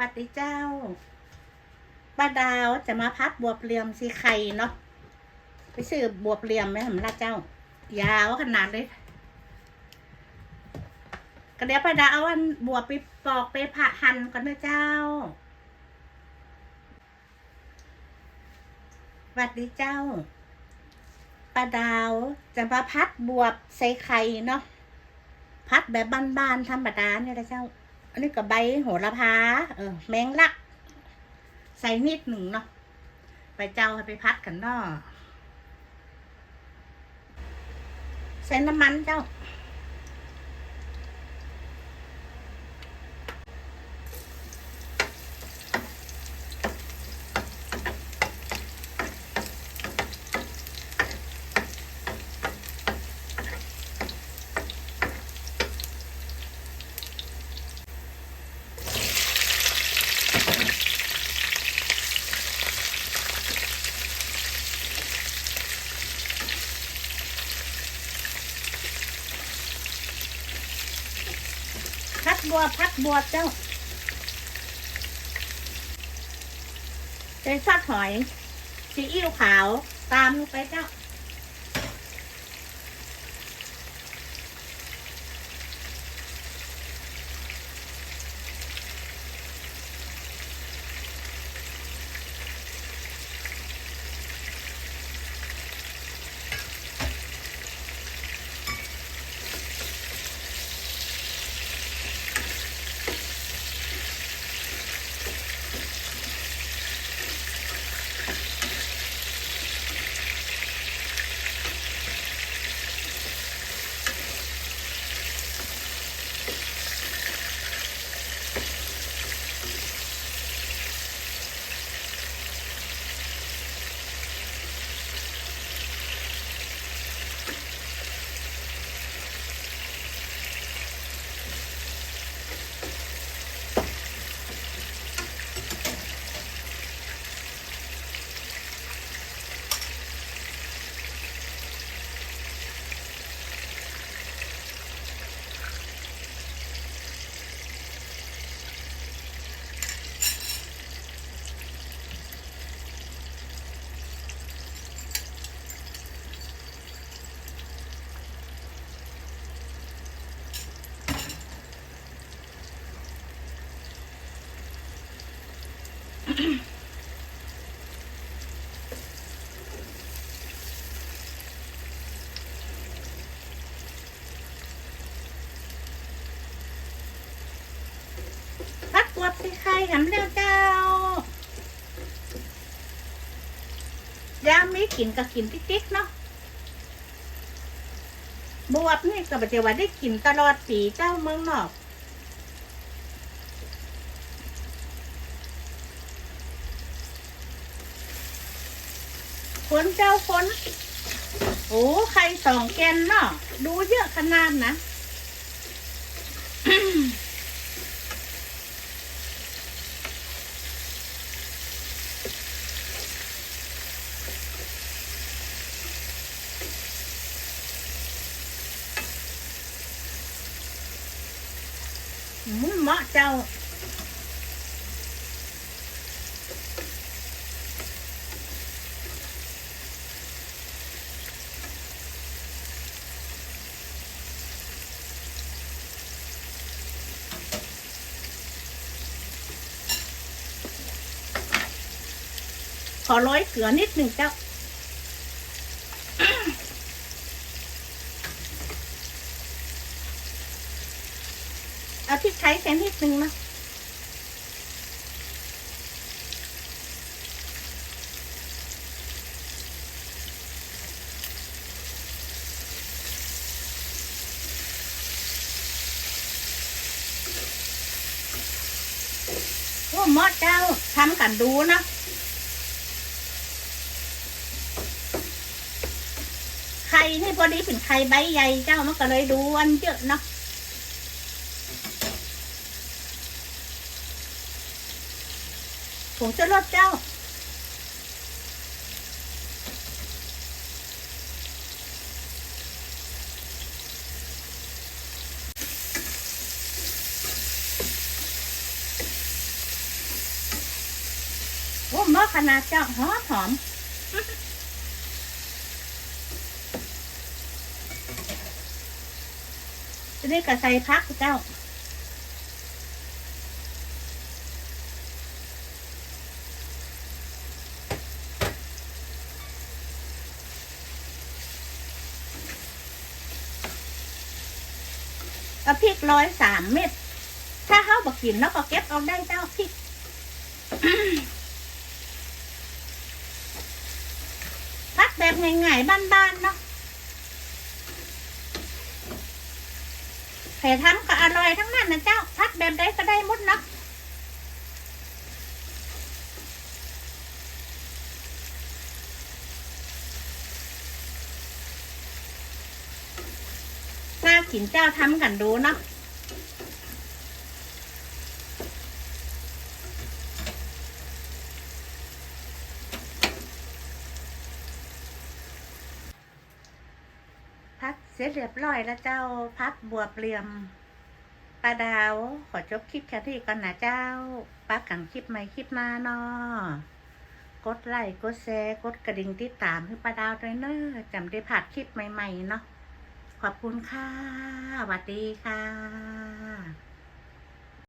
วัดดีเจ้าป้าดาวจะมาพัดบวบเหลี่ยมสีไข่เนาะไปซื้อบวบเหลี่ยมไหมสำหรับเจ้า ยาวขนาดเลยก็เดี๋ยวป้าดาวเอาอันบวบไปปอกไปผ่าหั่นก่อนนะเจ้าสวัสดีเจ้าป้าดาวจะมาพัดบวบใส่ไข่เนาะพัดแบบบ้านๆธรรมดาเนี่ยนะเจ้า อันนี้กับใบโหระพา เออ แมงลัก ใส่นิดหนึ่งเนาะ ไปเจ้าให้ไปพัดกันเนาะใส่น้ำมันเจ้า พัดบัวพัดบัวเจ้าใส่ซอสหอยซีอิ๊วขาว ตามลงไปเจ้า พัดบัวใส่ไข่หำเร็วเจ้ายามนี้กินก็กินติ๊กๆเนาะบวบนี่ก็ปัจจุบันได้กินตลอดปีเจ้าเมืองนอก คนเจ้าคนโอ้ใครสองแกนเนาะดูเยอะขนาดนะมเหมาะเจ้า ขอร้อยเกลือนิดหนึ่งเจ้า เอาพริกไทยแค่นิดหนึ่งนะโอ้หมอเจ้าทำกันดูนะ ไข่นี่พอดีเป็นไข่ใบใหญ่เจ้ามันก็เลยดูอันเยอะเนาะผงชูรสเจ้าพหม้อขนาดเจ้าหอมหอม จะได้กระใส่พักเจ้าเอาพริกร้อยสามเม็ด ถ้าเขาบอกกินแล้วก็เก็บเอาได้เจ้าพริกพักแบบง่ายๆบ้านๆเนาะ แต่ทำก็อร่อยทั้งนั้นนะเจ้าพัดแบบใดก็ได้มดเนาะน่ากินเจ้าทำกันดูเนาะ พัดเสร็จเรียบร้อยแล้วเจ้าพักบวบเหลี่ยมปลาดาว ขอจบคลิปแค่ที่ก่อนนะเจ้าปักกังคลิปใหม่คลิปหน้านอกดไลค์กดแชร์กดกระดิ่งติดตามให้ปลาดาวด้วยเนอะจำได้ผัดคลิปใหม่ ๆ เนาะขอบคุณค่ะสวัสดีค่ะ